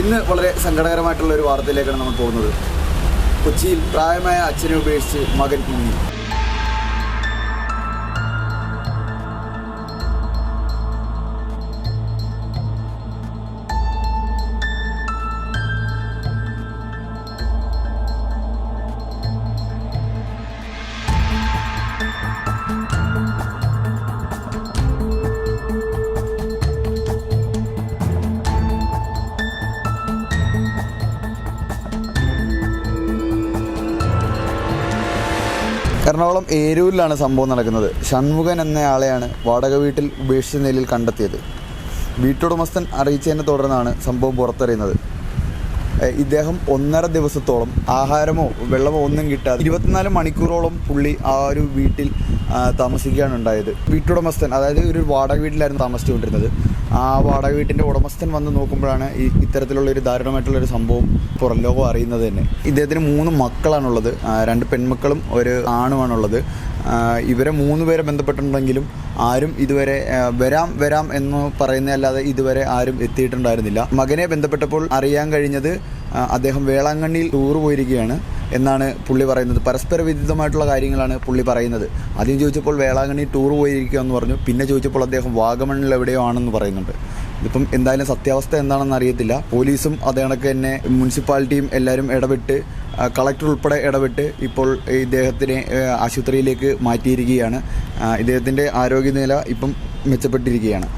ഇന്ന് വളരെ സങ്കടകരമായിട്ടുള്ള ഒരു വാർത്തയിലേക്കാണ് നമ്മൾ പോകുന്നത്. കൊച്ചിയിൽ പ്രായമായ അച്ഛനെ ഉപേക്ഷിച്ച് മകൻ മുങ്ങി. എറണാകുളം ഏരൂരിലാണ് സംഭവം നടക്കുന്നത്. ഷൺമുഖൻ എന്നയാളെയാണ് വാടക വീട്ടിൽ ഉപേക്ഷിച്ച നിലയിൽ കണ്ടെത്തിയത്. വീട്ടുടമസ്ഥൻ അറിയിച്ചതിനെ തുടർന്നാണ് സംഭവം പുറത്തറിയുന്നത്. ഇദ്ദേഹം ഒന്നര ദിവസത്തോളം ആഹാരമോ വെള്ളമോ ഒന്നും കിട്ടാതെ ഇരുപത്തിനാല് മണിക്കൂറോളം പുള്ളി ആ ഒരു വീട്ടിൽ താമസിക്കുകയാണ് ഉണ്ടായത്. വീട്ടുടമസ്ഥൻ അതായത് ഒരു വാടക വീട്ടിലായിരുന്നു താമസിച്ചുകൊണ്ടിരുന്നത്. ആ വാടക വീട്ടിന്റെ ഉടമസ്ഥൻ വന്ന് നോക്കുമ്പോഴാണ് ഈ ഇത്തരത്തിലുള്ള ഒരു ദാരുണമായിട്ടുള്ള ഒരു സംഭവം പുറം ലോകം അറിയുന്നത് തന്നെ. ഇദ്ദേഹത്തിന് മൂന്ന് മക്കളാണുള്ളത്. രണ്ട് പെൺമക്കളും ഒരു ആണുമാണുള്ളത്. ഇവരെ മൂന്ന് പേരെ ബന്ധപ്പെട്ടിട്ടുണ്ടെങ്കിലും ആരും ഇതുവരെ വരാം വരാം എന്ന് പറയുന്നതല്ലാതെ ഇതുവരെ ആരും എത്തിയിട്ടുണ്ടായിരുന്നില്ല. മകനെ ബന്ധപ്പെട്ടപ്പോൾ അറിയാൻ കഴിഞ്ഞത് അദ്ദേഹം വേളാങ്കണ്ണിയിൽ ടൂർ പോയിരിക്കുകയാണ്. എന്നാണ് പുള്ളി പറയുന്നത്. പരസ്പര വിരുദ്ധമായിട്ടുള്ള കാര്യങ്ങളാണ് പുള്ളി പറയുന്നത്. ആദ്യം ചോദിച്ചപ്പോൾ വേളാങ്കണ്ണി ടൂർ പോയിരിക്കുക എന്ന് പറഞ്ഞു. പിന്നെ ചോദിച്ചപ്പോൾ അദ്ദേഹം വാഗമണ്ണിൽ എവിടെയോ ആണെന്ന് പറയുന്നുണ്ട്. ഇതിപ്പം എന്തായാലും സത്യാവസ്ഥ എന്താണെന്ന് അറിയത്തില്ല. പോലീസും അതേ കണക്ക് തന്നെ മുനിസിപ്പാലിറ്റിയും എല്ലാവരും ഇടപെട്ട് കളക്ടർ ഉൾപ്പെടെ ഇടപെട്ട് ഇപ്പോൾ ഇദ്ദേഹത്തിനെ ആശുപത്രിയിലേക്ക് മാറ്റിയിരിക്കുകയാണ്. ഇദ്ദേഹത്തിന്റെ ആരോഗ്യനില ഇപ്പം മെച്ചപ്പെട്ടിരിക്കുകയാണ്.